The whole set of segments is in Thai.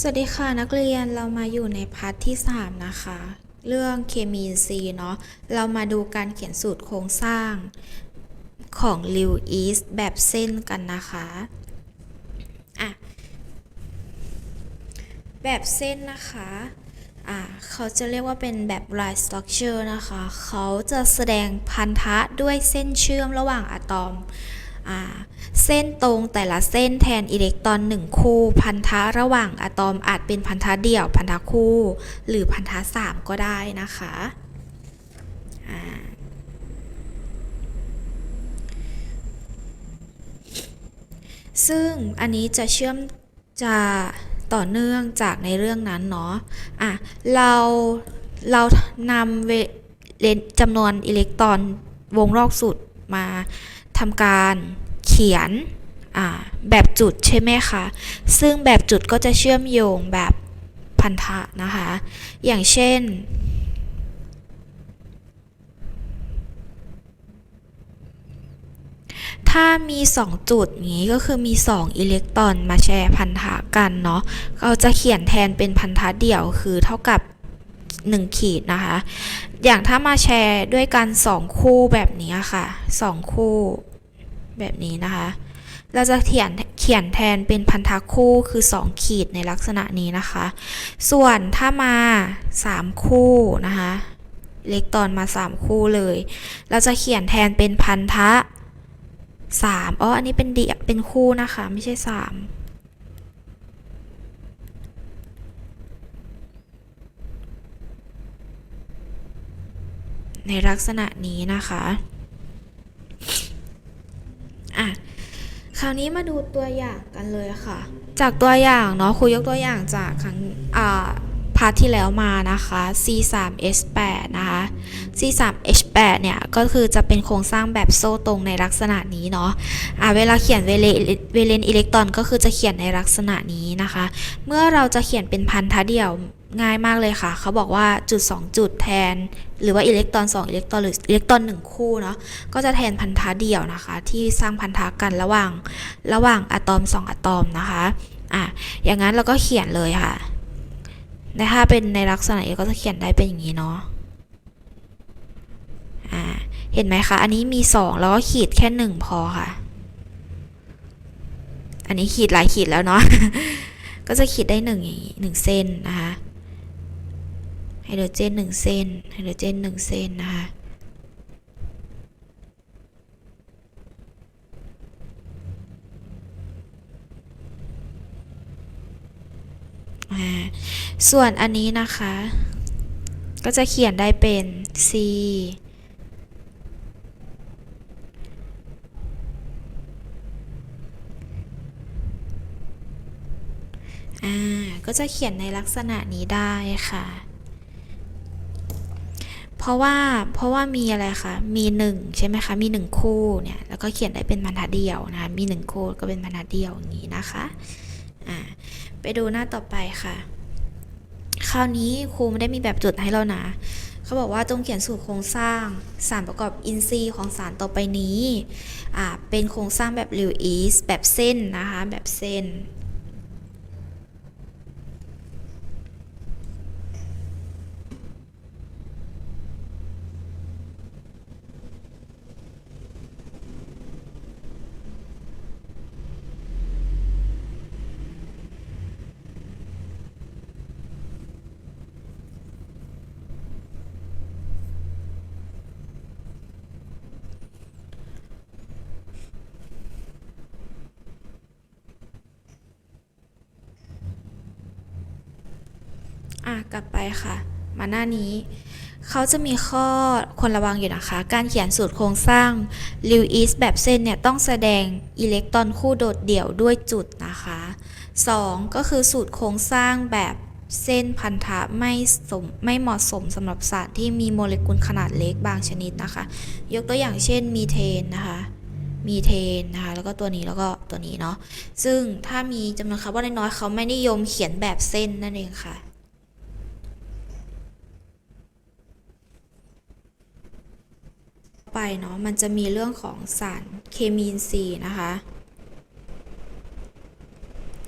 สวัสดีค่ะนักเรียนเรามาอยู่ในพาร์ทที่ 3 นะคะ เรื่องเคมีอินทรีย์เนาะเรามาดูการเขียนสูตรโครงสร้างของลิวอีสแบบเส้นกันนะคะอะแบบเส้นนะคะอะเขาจะเรียกว่าเป็นแบบ line structure นะคะ เขาจะแสดงพันธะด้วยเส้นเชื่อมระหว่างอะตอมอ่า เส้นตรงแต่ละเส้นแทนอิเล็กตรอนหนึ่งคู่ พันธะระหว่างอะตอมอาจเป็นพันธะเดี่ยว พันธะคู่ หรือพันธะสามก็ได้นะคะซึ่งอันนี้จะเชื่อมจะต่อเนื่องจากในเรื่องนั้นเนาะ อะ เรา เรานำเเลนจำนวนอิเล็กตรอนวงรอบสุดมาทำการ เขียนแบบจุดใช่ไหมคะ ซึ่งแบบจุดก็จะเชื่อมโยงแบบพันธะนะคะ อย่างเช่น ถ้ามี 2 จุดอย่างนี้ก็คือมี 2 อิเล็กตรอนมาแชร์พันธะกันเนาะเราจะเขียนแทนเป็นพันธะเดี่ยวคือเท่ากับ1ขีดนะคะ อย่างถ้ามาแชร์ด้วยกัน 2 คู่แบบนี้ค่ะ 2 คู่ แบบนี้นะคะ เราจะเขียนเขียนแทนเป็นพันธะคู่คือ 2 ขีดในลักษณะนี้นะคะ ส่วนถ้ามา 3 คู่นะคะ เล็กตอนมา 3 คู่เลย เราจะเขียนแทนเป็นพันธะ3อ๋ออันนี้เป็นเดียเป็นคู่นะคะ ไม่ใช่ 3ในลักษณะนี้นะคะ อะคราวนี้มาดูตัวอย่างกันเลยค่ะ จากตัวอย่างเนาะครูยกตัวอย่างจากครั้งอ่าพาร์ทที่แล้วมานะคะ C3H8 นะคะ C3H8 เนี่ยก็คือจะเป็นโครงสร้างแบบโซ่ตรงในลักษณะนี้เนาะอ่าเวลาเขียนเวเลเวเลนอิเล็กตรอนก็คือจะเขียนในลักษณะนี้นะคะ เมื่อเราจะเขียนเป็นพันธะเดี่ยว ง่ายมากเลยค่ะ เขาบอกว่าจุด 2 จุดแทน หรือว่าอิเล็กตรอน2อิเล็กตรอนหรืออิเล็กตรอน1คู่เนาะก็จะแทนพันธะเดี่ยวนะคะ ที่สร้างพันธะกันระหว่างระหว่างอะตอม 2 อะตอมนะคะอะอย่างนั้นเราก็เขียนเลยค่ะแต่ถ้าเป็นในลักษณะนี้ก็จะเขียนได้เป็นอย่างนี้เนาะอ่าเห็นไหมคะ อันนี้มี 2 แล้วก็ขีดแค่ 1 พอค่ะ อันนี้ขีดหลายขีดแล้วเนาะก็จะขีดได้1อย่างนี้หนึ่งเส้นนะคะ ไฮโดรเจน1เส้นไฮโดรเจน1เส้นนะคะส่วนอันนี้นะคะ ก็จะเขียนได้เป็น c ก็จะเขียนในลักษณะนี้ได้ค่ะ เพราะว่าเพราะว่ามีอะไรคะมีหนึ่งใช่ไหมคะมีหนึ่งคู่เนี่ยแล้วก็เขียนได้เป็นบรรทัดเดียวนะคะมีหนึ่งคู่ก็เป็นบรรทัดเดียวอย่างนี้นะคะอ่าไปดูหน้าต่อไปค่ะ คราวนี้ครูไม่ได้มีแบบจดให้เรานะเขาบอกว่าจงเขียนสูตรโครงสร้างสารประกอบอินทรีย์ของสารต่อไปนี้อ่าเป็นโครงสร้างแบบลิวอีสแบบเส้นนะคะแบบเส้น อะกลับไปค่ะ มาหน้านี้ เขาจะมีข้อควรระวังอยู่นะคะ การเขียนสูตรโครงสร้างลิวอีสแบบเส้นเนี่ย ต้องแสดงอิเล็กตรอนคู่โดดเดี่ยวด้วยจุดนะคะ 2 ก็คือสูตรโครงสร้างแบบเส้นพันธะไม่สมไม่เหมาะสมสำหรับสารที่มีโมเลกุลขนาดเล็กบางชนิดนะคะ ยกตัวอย่างเช่นมีเทนนะคะ มีเทนนะคะ แล้วก็ตัวนี้แล้วก็ตัวนี้เนาะซึ่งถ้ามีจำนวนคาร์บอนน้อยเขาไม่นิยมเขียนแบบเส้นนั่นเองค่ะ ไปเนาะมันจะมีเรื่องของสารเคมีอินทรีย์นะคะ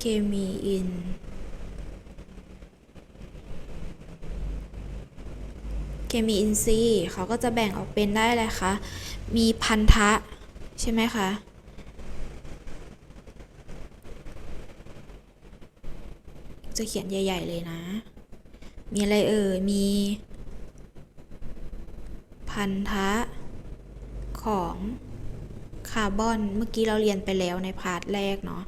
เคมีอินเคมีอินทรีย์เขาก็จะแบ่งออกเป็นได้เลยคะมีพันธะใช่ไหมคะจะเขียนใหญ่ ๆ เลยนะ มีอะไรเอ่ย มี พันธะ ของคาร์บอน เมื่อกี้เราเรียนไปแล้วในพาร์ทแรกเนาะ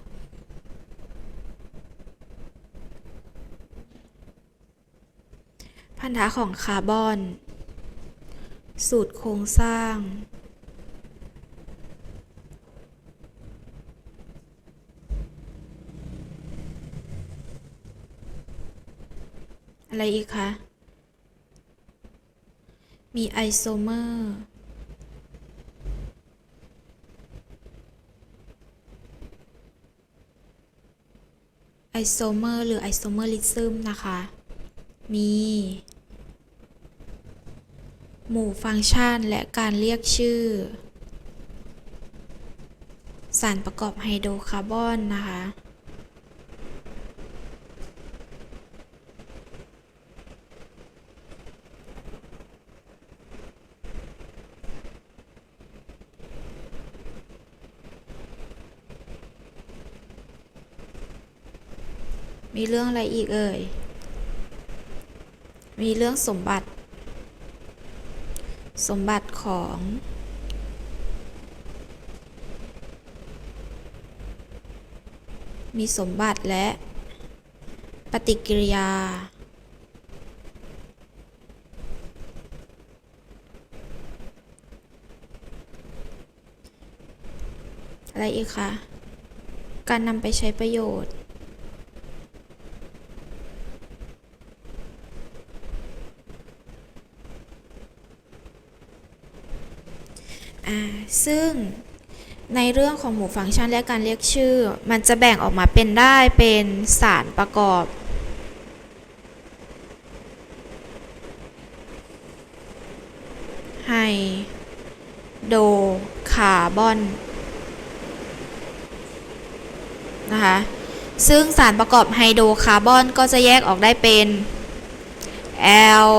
พันธะของคาร์บอน สูตรโครงสร้าง อะไรอีกคะ มีไอโซเมอร์ ไอโซเมอร์หรือไอโซเมอริซึมนะคะ มี หมู่ฟังก์ชันและการเรียกชื่อ สารประกอบไฮโดรคาร์บอนนะคะ มีเรื่องอะไรอีกเอ่ย มีเรื่องสมบัติ สมบัติของมีสมบัติและปฏิกิริยา อะไรอีกคะ การนำไปใช้ประโยชน์ อ่า ซึ่งในเรื่องของหมู่ฟังก์ชันและการเรียกชื่อ มันจะแบ่งออกมาเป็นได้เป็นสารประกอบ ไฮโดรคาร์บอนนะคะซึ่งสารประกอบไฮโดรคาร์บอนก็จะแยกออกได้เป็น L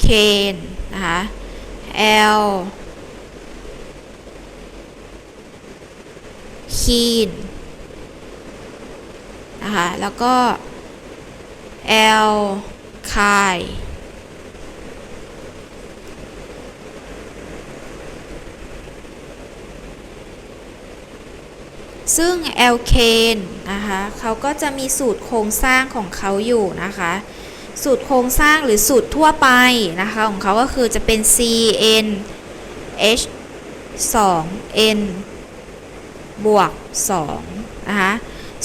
เคนนะคะ L คีนนะคะแล้วก็ L คาย ซึ่งแอลเคนนะคะเขาก็จะมีสูตรโครงสร้างของเขาอยู่นะคะ สูตรโครงสร้างหรือสูตรทั่วไปนะคะของเขาก็คือจะเป็น CN H 2 N บวก2นะคะ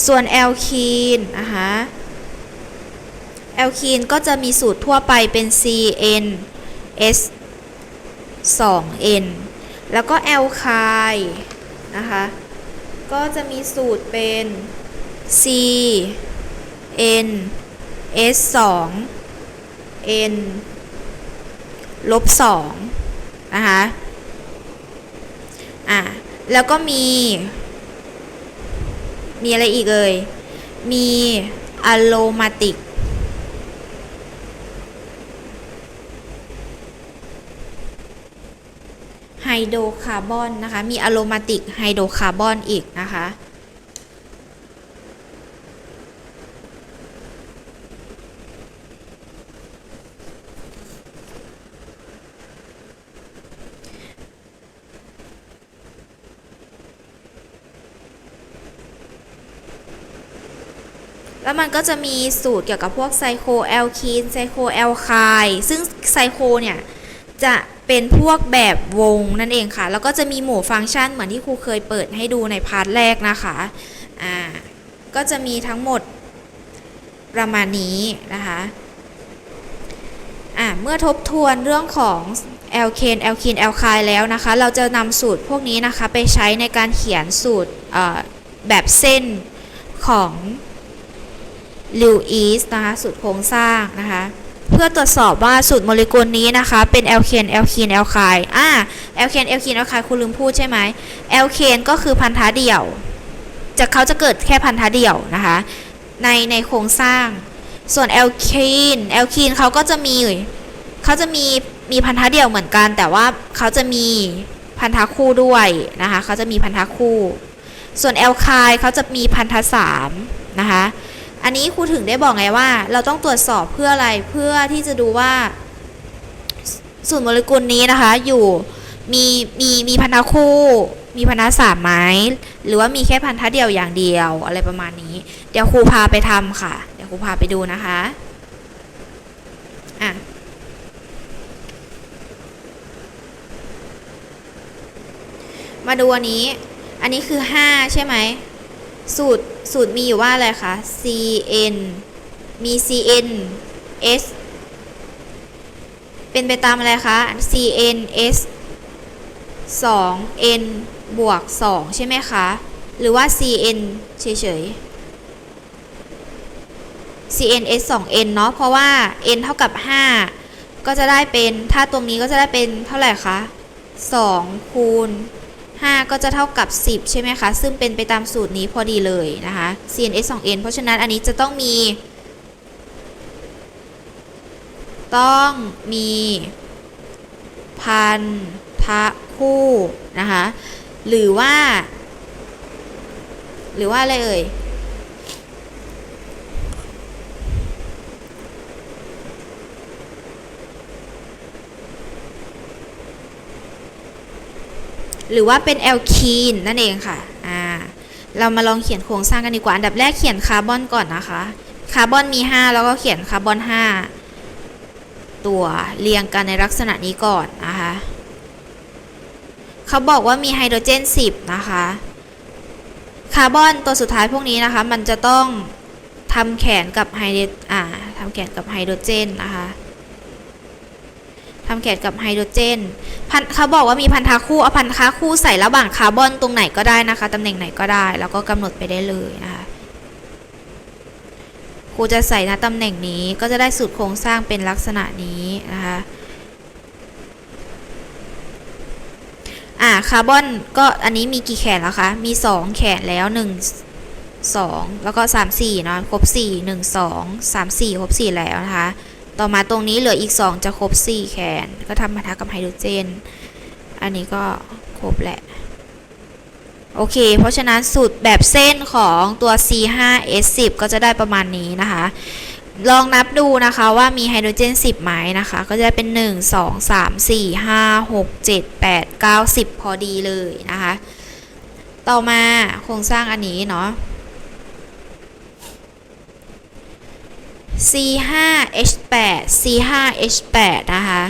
ส่วนแอลคีนนะคะแอลคีนก็จะมีสูตรทั่วไปเป็น CN S 2 N แล้วก็แอลคายนะคะก็จะมีสูตรเป็น C N S 2 N ลบ2นะคะอะแล้วก็มี มีอะไรอีกเอ่ย มีอะโลมาติกไฮโดรคาร์บอนนะคะ มีอะโรมาติกไฮโดรคาร์บอนอีกนะคะ แล้วมันก็จะมีสูตรเกี่ยวกับพวกไซโคแอลคีนไซโคแอลคายซึ่งไซโคเนี่ยจะเป็นพวกแบบวงนั่นเองค่ะ แล้วก็จะมีหมู่ฟังก์ชันเหมือนที่ครูเคยเปิดให้ดูในพาร์ทแรกนะคะ อ่า ก็จะมีทั้งหมดประมาณนี้นะคะ อ่า เมื่อทบทวนเรื่องของแอลเคนแอลคีนแอลคายแล้วนะคะ เราจะนำสูตรพวกนี้นะคะ ไปใช้ในการเขียนสูตรแบบเส้นของ ลิวอีสนะคะสูตรโครงสร้างนะคะเพื่อตรวจสอบว่าสูตรโมเลกุลนี้นะคะเป็นแอลเคนแอลคีนแอลไคายอ่าแอลเคนแอลคีนแอลไคายคุณลืมพูดใช่ไหมแอลเคนก็คือพันธะเดี่ยวจะเขาจะเกิดแค่พันธะเดี่ยวนะคะในในโครงสร้าง ส่วนแอลคีนแอลคีนเขาก็จะมีเขาจะมีมีพันธะเดี่ยวเหมือนกัน แต่ว่าเขาจะมีพันธะคู่ด้วยนะคะเขาจะมีพันธะคู่ ส่วนแอลไคายเขาจะมีพันธะสามนะคะ อันนี้ครูถึงได้บอกไงว่า เราต้องตรวจสอบเพื่ออะไรเพื่อที่จะดูว่าสูตรโมเลกุลนี้นะคะ อยู่มีมีมีพันธะคู่ มีพันธะสามไหมหรือว่ามีแค่พันธะเดียวอย่างเดียวอะไรประมาณนี้ เดี๋ยวครูพาไปทำค่ะ เดี๋ยวครูพาไปดูนะคะอะมาดูอันนี้ อันนี้คือ 5 ใช่ไหม สูตร สูตรมีอยู่ว่าอะไรคะ cn มี cn s เป็นไปตามอะไรคะ cn s 2 n บวก 2 ใช่ไหมคะ หรือว่า cn เฉยๆ cn s 2 n เนาะ เพราะว่า n เท่ากับ 5 ก็จะได้เป็น ถ้าตรงนี้ก็จะได้เป็นเท่าไหร่คะ 2 คูณ 5 ก็จะเท่ากับ 10 ใช่ไหมคะ ซึ่งเป็นไปตามสูตรนี้พอดีเลยนะคะ cns 2n เพราะฉะนั้นอันนี้จะต้องมี ต้องมี พันธะคู่นะคะ หรือว่า หรือว่าอะไรเอ่ย หรือว่าเป็นแอลคีนนั่นเองค่ะอ่าเรามาลองเขียนโครงสร้างกันดีกว่า อันดับแรกเขียนคาร์บอนก่อนนะคะ คาร์บอนมี 5 แล้วก็เขียนคาร์บอน 5 ตัวเรียงกันในลักษณะนี้ก่อนนะคะ เขาบอกว่ามีไฮโดรเจน 10 นะคะ คาร์บอนตัวสุดท้ายพวกนี้นะคะ มันจะต้องทำแขนกับไฮเดรอ่าทำแขนกับไฮโดรเจนนะคะ ทำแขนกับไฮโดรเจนพันเขาบอกว่ามีพันธะคู่เอาพันธะคู่ใส่ระหว่างคาร์บอนตรงไหนก็ได้นะคะตำแหน่งไหนก็ได้ แล้วก็กำหนดไปได้เลยนะคะครูจะใส่ณตำแหน่งนี้ก็จะได้สูตรโครงสร้างเป็นลักษณะนี้นะคะอ่าคาร์บอนก็อันนี้มีกี่แขนแล้วคะ มี 2 แขนแล้ว 1 2 แล้วก็ 3 4เนาะครบ 4 1 2 3 4 ครบ 4 แล้วนะคะ ต่อมาตรงนี้เหลืออีก 2 จะครบ 4 แขน ก็ทำพันธะกับไฮโดรเจน อันนี้ก็ครบแหละ โอเค เพราะฉะนั้นสูตรแบบเส้นของตัว C5S10 ก็จะได้ประมาณนี้นะคะ ลองนับดูนะคะว่ามีไฮโดรเจน 10ไหมนะคะ ก็จะได้เป็น 1 2 3 4 5 6 7 8 9 10 พอดีเลยนะคะ ต่อมาโครงสร้างอันนี้เนาะ C5H8 C5H8 นะคะ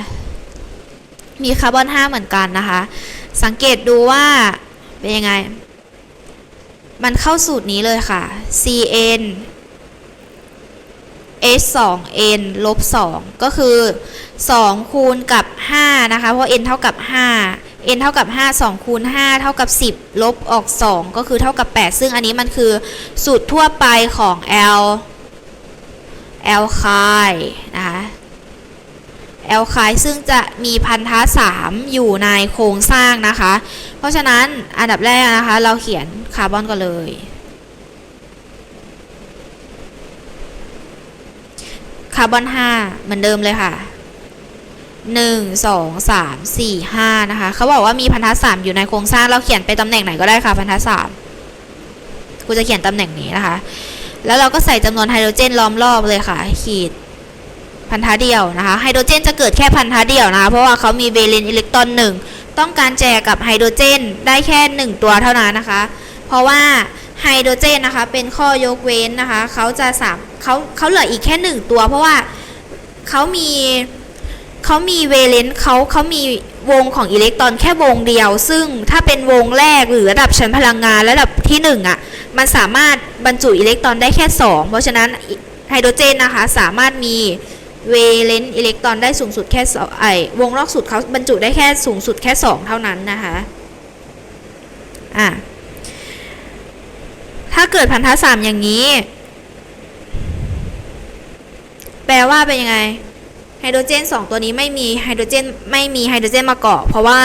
มีคาร์บอน 5 เหมือนกันนะคะ สังเกตดูว่า เป็นยังไง มันเข้าสูตรนี้เลยค่ะ Cn H2n ลบ 2 ก็คือ 2 คูณกับ 5 นะคะ เพราะ n เท่ากับ 5 n เท่ากับ 5 2 คูณ 5 เท่ากับ 10 ลบออก 2 ก็คือเท่ากับ 8 ซึ่งอันนี้มันคือสูตรทั่วไปของ L แอลคายนะคะแอลคายซึ่งจะมีพันธะ3อยู่ในโครงสร้างนะคะ เพราะฉะนั้นอันดับแรกนะคะ เราเขียนคาร์บอนก่อนเลย คาร์บอน 5 เหมือนเดิมเลยค่ะ 1 2 3 4 5 นะคะ เขาบอกว่ามีพันธะ3อยู่ในโครงสร้าง เราเขียนไปตำแหน่งไหนก็ได้ค่ะ พันธะ3กูจะเขียนตำแหน่งนี้นะคะ แล้วเราก็ใส่จำนวนไฮโดรเจนล้อมรอบเลยค่ะ ขีดพันธะเดียวนะคะ ไฮโดรเจนจะเกิดแค่พันธะเดียวนะคะ เพราะว่าเขามีเวเลนอิเล็กตรอนหนึ่งต้องการแจกกับไฮโดรเจนได้แค่ 1 ตัวเท่านั้นนะคะ เพราะว่าไฮโดรเจนนะคะเป็นข้อยกเว้นนะคะเขาจะสามเขาเขาเหลืออีกแค่ 1 ตัว เพราะว่าเขามีเขามีเวเลนเขาเขามีวงของอิเล็กตรอนแค่วงเดียว ซึ่งถ้าเป็นวงแรกหรือระดับชั้นพลังงานระดับที่1อะ มันสามารถบรรจุอิเล็กตรอนได้แค่ 2 เพราะฉะนั้นไฮโดรเจนนะคะสามารถมีเวเลนต์อิเล็กตรอนได้สูงสุดแค่สองไอวงรอบสุดเขาบรรจุได้แค่สูงสุดแค่ 2 เท่านั้นนะคะอะถ้าเกิดพันธะสามอย่างนี้ แปลว่าเป็นยังไงไฮโดรเจน 2 ตัวนี้ไม่มีไฮโดรเจนไม่มีไฮโดรเจนมาเกาะเพราะว่า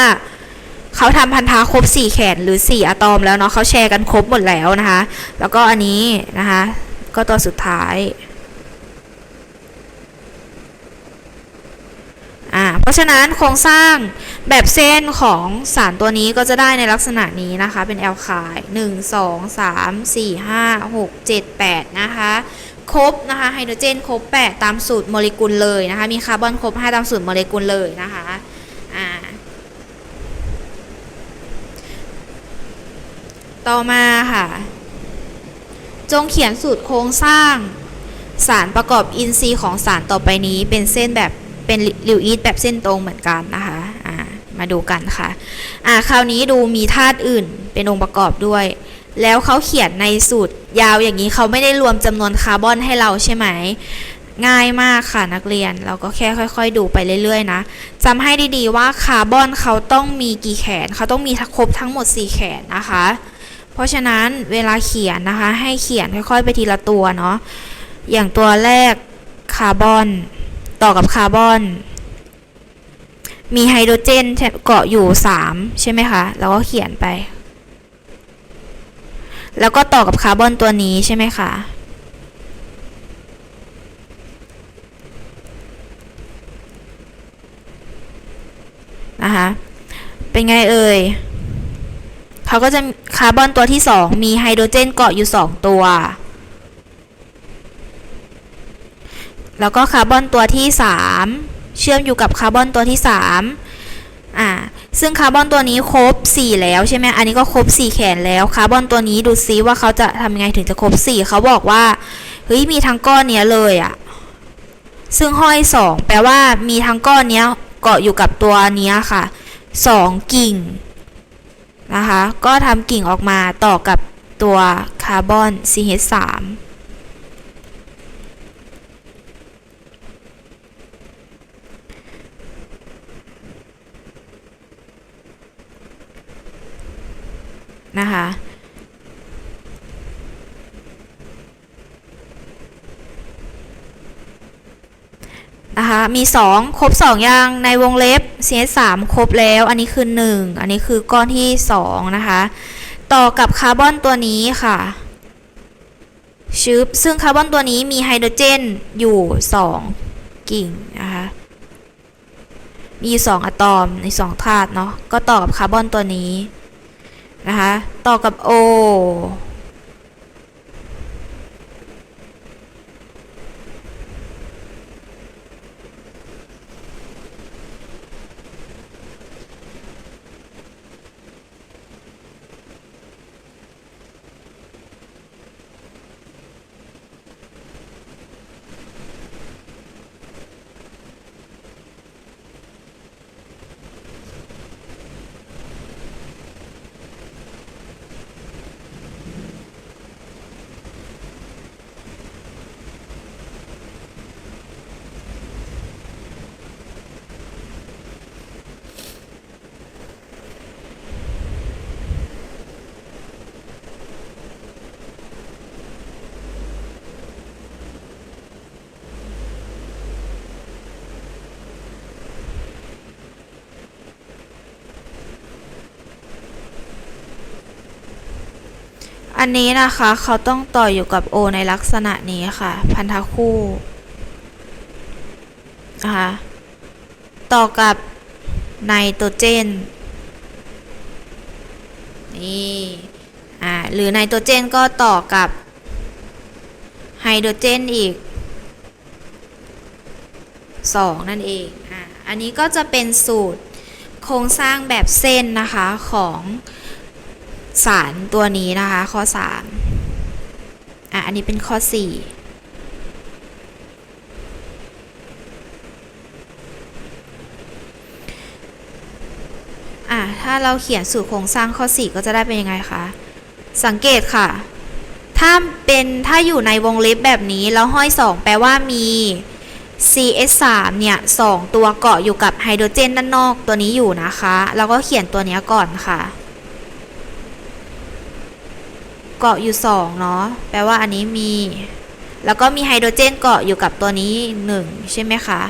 เขาทำพันธะครบ 4 แขนหรือ 4 อะตอมแล้วเนาะเขาแชร์กันครบหมดแล้วนะคะ แล้วก็อันนี้นะคะ ก็ตัวสุดท้ายเพราะฉะนั้นโครงสร้างแบบเส้นของสารตัวนี้ก็จะได้ในลักษณะนี้นะคะ เป็นแอลคาย 1 2 3 4 5 6 7 8 นะคะ ครบนะคะไฮโดรเจนครบ 8 ตามสูตรโมเลกุลเลยนะคะ มีคาร์บอนครบ 5 ตามสูตรโมเลกุลเลยนะคะ ต่อมาค่ะ จงเขียนสูตรโครงสร้าง สารประกอบอินทรีย์ของสารต่อไปนี้เป็นเส้นแบบเป็นริวอีทแบบเส้นตรงเหมือนกันนะคะอ่ามาดูกันค่ะอ่าคราวนี้ดูมีธาตุอื่นเป็นองค์ประกอบด้วย แล้วเขาเขียนในสูตรยาวอย่างนี้เขาไม่ได้รวมจำนวนคาร์บอนให้เราใช่ไหมง่ายมากค่ะนักเรียนเราก็แค่ค่อย ๆ ดูไปเรื่อย ๆ นะจำให้ดีๆว่าคาร์บอนเขาต้องมีกี่แขนเขาต้องมีครบทั้งหมด 4 แขนนะคะ เพราะฉะนั้นเวลาเขียนนะคะ ให้เขียนค่อยๆ ไปทีละตัวเนาะอย่างตัวแรกคาร์บอนต่อกับคาร์บอน มีไฮโดรเจนเกาะอยู่ 3 ใช่ไหมคะแล้วก็เขียนไป แล้วก็ต่อกับคาร์บอนตัวนี้ใช่ไหมคะนะคะเป็นไงเอ่ย เขาก็จะคาร์บอนตัวที่ 2 มีไฮโดรเจนเกาะอยู่ 2 ตัว แล้วก็คาร์บอนตัวที่ 3 เชื่อมอยู่กับคาร์บอนตัวที่ 3 อ่า ซึ่งคาร์บอนตัวนี้ครบ 4 แล้วใช่ไหมอันนี้ก็ครบ 4 แขนแล้วคาร์บอนตัวนี้ดูซิว่าเขาจะทำยังไงถึงจะครบ 4 เขาบอกว่า เฮ้ย มีทั้งก้อนเนี้ยเลยอะซึ่งห้อย 2 แปลว่ามีทั้งก้อนเนี้ยเกาะอยู่กับตัวเนี้ยค่ะ 2 กิ่ง นะคะ ก็ทำกิ่งออกมาต่อกับตัวคาร์บอน CH3 นะคะ นะคะมี 2 ครบ2อย่างในวงเล็บ CS3 ครบแล้ว อันนี้คือ 1 อันนี้คือก้อนที่ 2 นะคะ ต่อกับคาร์บอนตัวนี้ค่ะชึบซึ่งคาร์บอนตัวนี้มีไฮโดรเจนอยู่ 2 กิ่งนะคะมีอยู่2อะตอมใน2ธาตุเนาะก็ต่อกับคาร์บอนตัวนี้นะคะต่อกับ O อันนี้นะคะเขาต้องต่ออยู่กับ O ในลักษณะนี้ค่ะ พันธคู่นะคะต่อกับไนโตรเจนนี่อ่าหรือไนโตรเจนก็ต่อกับไฮโดรเจนอีก 2 นั่นเองอ่าอันนี้ก็จะเป็นสูตรโครงสร้างแบบเส้นนะคะของ สารตัวนี้นะคะ ข้อ 3 อะ อันนี้เป็นข้อ4อะถ้าเราเขียนสูตรโครงสร้างข้อ 4 ก็จะได้เป็นยังไงคะ สังเกตค่ะ ถ้าเป็นถ้าอยู่ในวงเล็บแบบนี้แล้วห้อย 2 แปลว่ามี CS3 เนี่ยสองตัวเกาะอยู่กับไฮโดรเจนด้านนอกตัวนี้อยู่นะคะ แล้วก็เขียนตัวนี้ก่อนค่ะ เกาะอยู่2เนาะแปลว่าอันนี้มี แล้วก็มีไฮโดรเจนเกาะอยู่กับตัวนี้ 1 ใช่ไหมคะ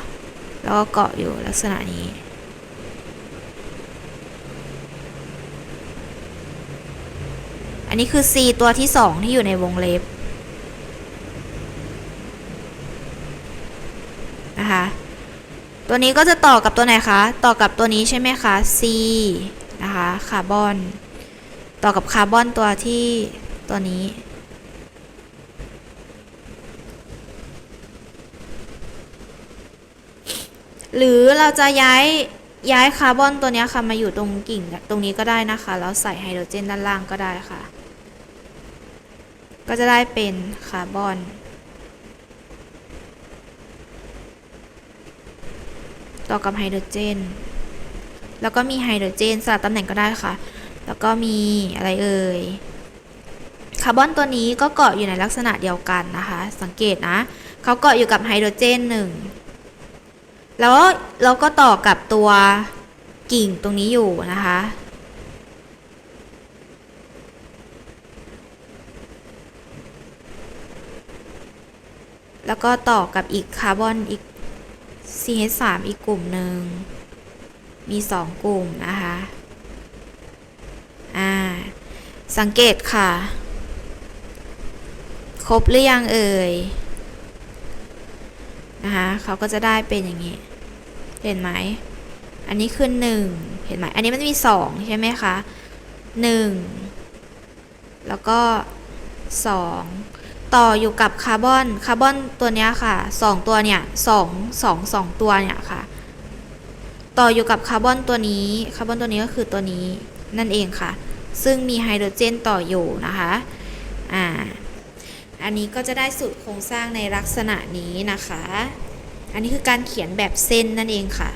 แล้วก็เกาะอยู่ลักษณะนี้อันนี้คือ C ตัวที่ 2 ที่อยู่ในวงเล็บนะคะ ตัวนี้ก็จะต่อกับตัวไหนคะ ต่อกับตัวนี้ใช่ไหมคะ C นะคะ คาร์บอน ต่อกับคาร์บอนตัวที่ ตัวนี้ หรือเราจะย้ายย้ายคาร์บอนตัวนี้ค่ะมาอยู่ตรงกิ่งตรงนี้ก็ได้นะคะ แล้วใส่ไฮโดรเจนด้านล่างก็ได้ค่ะ ก็จะได้เป็นคาร์บอนต่อกับไฮโดรเจน แล้วก็มีไฮโดรเจนสลับตำแหน่งก็ได้ค่ะ แล้วก็มีอะไรเอ่ย คาร์บอนตัวนี้ก็เกาะอยู่ในลักษณะเดียวกันนะคะ สังเกตนะเขาเกาะอยู่กับไฮโดรเจนหนึ่งแล้วเราก็ต่อกับตัวกิ่งตรงนี้อยู่นะคะ แล้วก็ต่อกับอีกคาร์บอนอีก CH3 อีกกลุ่มหนึ่ง มีสองกลุ่มนะคะ อ่า สังเกตค่ะ ครบหรือยังเอ่ยนะคะเขาก็จะได้เป็นอย่างนี้ เห็นไหม อันนี้คือหนึ่งเห็นไหม อันนี้มันมีสองใช่ไหมคะหนึ่งแล้วก็สองต่ออยู่กับคาร์บอน คาร์บอนตัวนี้ค่ะสองตัวเนี่ยสองสองสองตัวเนี่ยค่ะ ต่ออยู่กับคาร์บอนตัวนี้ คาร์บอนตัวนี้ก็คือตัวนี้นั่นเองค่ะ ซึ่งมีไฮโดรเจนต่ออยู่นะคะ อ่า อันนี้ก็จะได้สูตรโครงสร้างในลักษณะนี้นะคะ อันนี้คือการเขียนแบบเส้นนั่นเองค่ะ